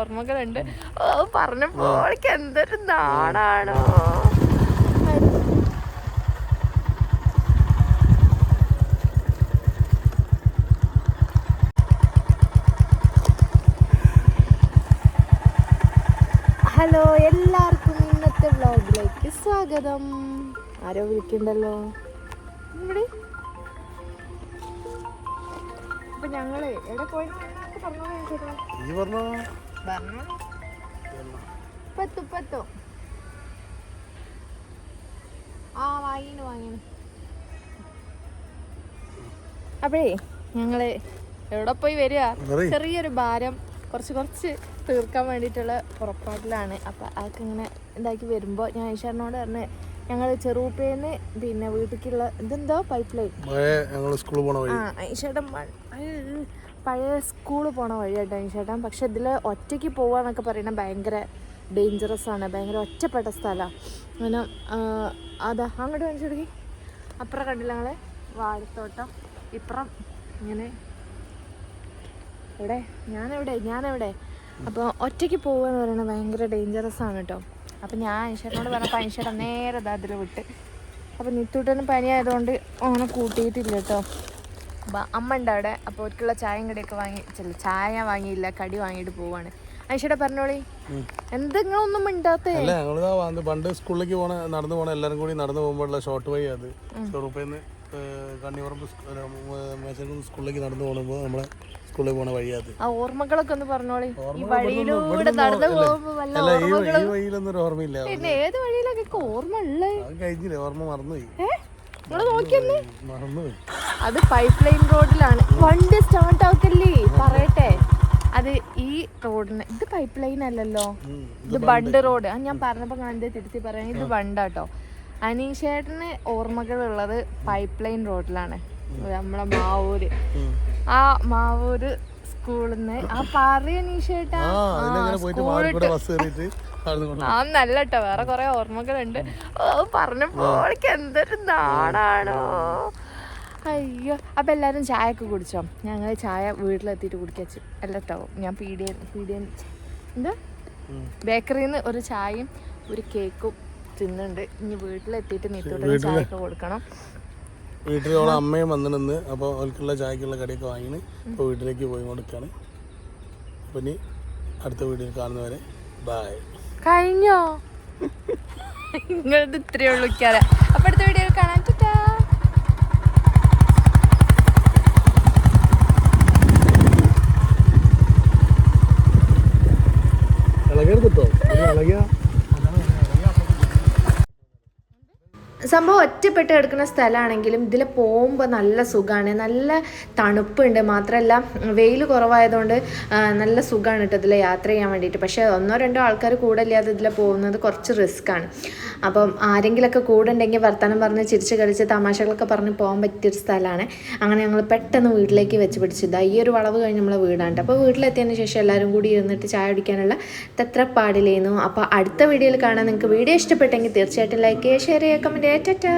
ഓർമ്മകളുണ്ട്. ഓ പറഞ്ഞപ്പോഴേക്ക് എന്തൊരു നാടാണോ. ഹലോ എല്ലാവർക്കും ഇന്നത്തെ വ്ളോഗിലേക്ക് സ്വാഗതം. ആരോ വിളിക്കണ്ടല്ലോ ഇവിടെ? അപ്പൊ ഞങ്ങൾ എവിടെ പോയി? പറഞ്ഞോ പറഞ്ഞു പത്തു പത്തു. ആ വാങ്ങിന് വാങ്ങിന് അപ്പോഴേ ഞങ്ങൾ എവിടെ പോയി വരിക? ചെറിയൊരു ഭാരം കുറച്ച് കുറച്ച് തീർക്കാൻ വേണ്ടിയിട്ടുള്ള പുറപ്പാടിലാണ്. അപ്പം അതൊക്കെ ഇങ്ങനെ ഇതാക്കി വരുമ്പോൾ ഞാൻ ഈശ്വരനോട് പറഞ്ഞ് ഞങ്ങൾ ചെറുപ്പേന്ന് പിന്നെ വീട്ടിലേക്കുള്ള ഇതെന്തോ പൈപ്പ് ലൈൻ ഞങ്ങൾ സ്കൂളിൽ പോണ വഴി. ആ ഈശേട്ടൻ പഴയ സ്കൂളിൽ പോണ വഴിയാട്ടോ ഈശേട്ടൻ പക്ഷെ ഇതിൽ ഒറ്റയ്ക്ക് പോവാന്നൊക്കെ പറയുന്നത് ഭയങ്കര ഡേഞ്ചറസ് ആണ്. ഭയങ്കര ഒറ്റപ്പെട്ട സ്ഥലമാണ് അങ്ങനെ അതാ അങ്ങോട്ട് കാണിച്ചു കൊടുക്കി അപ്പുറം കണ്ടില്ല ഞങ്ങളെ? വാഴത്തോട്ടം. ഇപ്പുറം. ഇങ്ങനെ. എവിടെ? ഞാനെവിടെ? ഞാനെവിടെ? അപ്പോൾ ഒറ്റയ്ക്ക് പോകുക എന്ന് പറയുന്നത് ഭയങ്കര ഡേഞ്ചറസ് ആണ് കേട്ടോ അപ്പം ഞാൻ അനുഷേട്ടനോട് പറഞ്ഞപ്പോൾ ഈശ്വരൻ നേരെ അതിൽ വിട്ട്. അപ്പം നിത്തൂട്ടന് പനി ആയതുകൊണ്ട് ഓനെ കൂട്ടിയിട്ടില്ല കേട്ടോ. അപ്പം അമ്മ ഉണ്ട് അവിടെ അപ്പോൾ അവർക്കുള്ള ചായയും കടിയൊക്കെ വാങ്ങി ചില ചായ വാങ്ങിയില്ല കടി വാങ്ങിയിട്ട് പോവാണ്. ഐശ്വര്യ പറഞ്ഞോളി. എന്തെങ്കിലൊന്നും മിണ്ടാത്തേ? വന്ന് പണ്ട് സ്കൂളിലേക്ക് പോണ നടന്നു പോണ എല്ലാവരും കൂടി നടന്നു പോകുമ്പോഴുള്ള ഷോർട്ട് വഴി അത്. ചെറുപ്പേന്ന് മേശക്കുന്ന് സ്കൂളിലേക്ക് നടന്നു പോകുമ്പോൾ നമ്മളെ സ്കൂളിൽ പോണ വഴിയാത്. അത് ആ ഓർമ്മകളൊക്കെ ഒന്ന് പറഞ്ഞോളി. ഈ വഴിയിലൂടെ നടന്നു അല്ലേ? വല്ല അല്ല ഈ ഈ വഴിയിലൊന്നും ഒരു ഓർമ്മയില്ല. പിന്നെ ഏത് വഴിയിലൊക്കെ ഓർമ്മ ഉള്ളേ അത് കഴിഞ്ഞില്ലേ? ഓർമ്മ മറന്നുപോയി. ഏ? നിങ്ങൾ നോക്കിയെന്ന്? മറന്നുപോയി. അത് പൈപ്പ് ലൈൻ റോഡിലാണ് വണ്ടി സ്റ്റാർട്ട് ആക്കല്ലേ പറയട്ടെ. അത് ഈ റോഡിന് ഇത് പൈപ്പ് ലൈൻ അല്ലല്ലോ. ഉം. ഇത് ബണ്ട്. റോഡ് ആ ഞാൻ പറഞ്ഞപ്പോ ഞാൻ എന്തേ തിരുത്തി പറയാൻ ഇത് ബണ്ടാട്ടോ അനീഷേട്ടന് ഓർമ്മകളുള്ളത് പൈപ്പ് ലൈൻ റോഡിലാണ് നമ്മളെ മാവൂര്. ആ മാവൂര് സ്കൂളിൽ നിന്ന് ആ പറയ അനീഷേട്ടാ ആ നല്ല കേട്ടോ വേറെ കുറെ ഓർമ്മകളുണ്ട്. ഓ പറഞ്ഞപ്പോഴേക്ക് എന്തൊരു നാടാണോ. അയ്യോ അപ്പൊ എല്ലാരും ചായ ഒക്കെ കുടിച്ചോ? ഞങ്ങൾ ചായ വീട്ടിലെത്തിയിട്ട് കുടിക്കച്ചു അല്ല കേട്ടോ ഞാൻ പീഡിയൻ പീഡിയൻ എന്താ? ബേക്കറിന്ന് ബേക്കറിയിൽ നിന്ന് ഒരു ചായയും ഒരു കേക്കും തിന്നുണ്ട് ഇനി വീട്ടിലെത്തിയിട്ട് നീത്തോട്ട് ചായ ഒക്കെ കൊടുക്കണം. വീട്ടിൽ ഓളെ അമ്മയും വന്നിരുന്ന് അപ്പോൾ അവൾക്കുള്ള ചായക്കുള്ള കടിയൊക്കെ വാങ്ങിന്. ഇപ്പോൾ വീട്ടിലേക്ക് പോയി കൊടുക്കാണ്. അപ്പം ഇനി അടുത്ത വീഡിയോയിൽ കാണുന്നവരെ ബായ് കഴിഞ്ഞോ? നിങ്ങളത് ഇത്രയേ ഉള്ളൂ ഇക്കാരെ അപ്പൊ അടുത്ത വീഡിയോയിൽ കാണാൻ സംഭവം ഒറ്റപ്പെട്ട് കിടക്കുന്ന സ്ഥലമാണെങ്കിലും ഇതിൽ പോകുമ്പോൾ നല്ല സുഖമാണ് നല്ല തണുപ്പുണ്ട്. മാത്രമല്ല വെയിൽ കുറവായതുകൊണ്ട് നല്ല സുഖമാണ് കേട്ടോ ഇതിൽ യാത്ര ചെയ്യാൻ വേണ്ടിയിട്ട്. പക്ഷേ ഒന്നോ രണ്ടോ ആൾക്കാർ കൂടെ ഇല്ലാതെ ഇതിൽ പോകുന്നത് കുറച്ച് റിസ്ക്കാണ് അപ്പം ആരെങ്കിലുമൊക്കെ കൂടെ ഉണ്ടെങ്കിൽ വർത്തമാനം പറഞ്ഞ് ചിരിച്ച് കളിച്ച് തമാശകളൊക്കെ പറഞ്ഞ് പോകാൻ പറ്റിയൊരു സ്ഥലമാണ്. അങ്ങനെ ഞങ്ങൾ പെട്ടെന്ന് വീട്ടിലേക്ക് വെച്ച് പിടിച്ചത് ഈ ഒരു വളവ് കഴിഞ്ഞ് നമ്മളെ വീടാണ്ട് അപ്പോൾ വീട്ടിലെത്തിയതിന് ശേഷം എല്ലാവരും കൂടി ഇരുന്നിട്ട് ചായ കുടിക്കാനുള്ള പാടിലേന്നു അപ്പോൾ അടുത്ത വീഡിയോയിൽ കാണാൻ നിങ്ങൾക്ക് വീഡിയോ ഇഷ്ടപ്പെട്ടെങ്കിൽ തീർച്ചയായിട്ടും ലൈക്ക് ചെയ്യുക ഷെയർ ചെയ്യുക കമന്റ് ചെയ്യുക ടാറ്റാ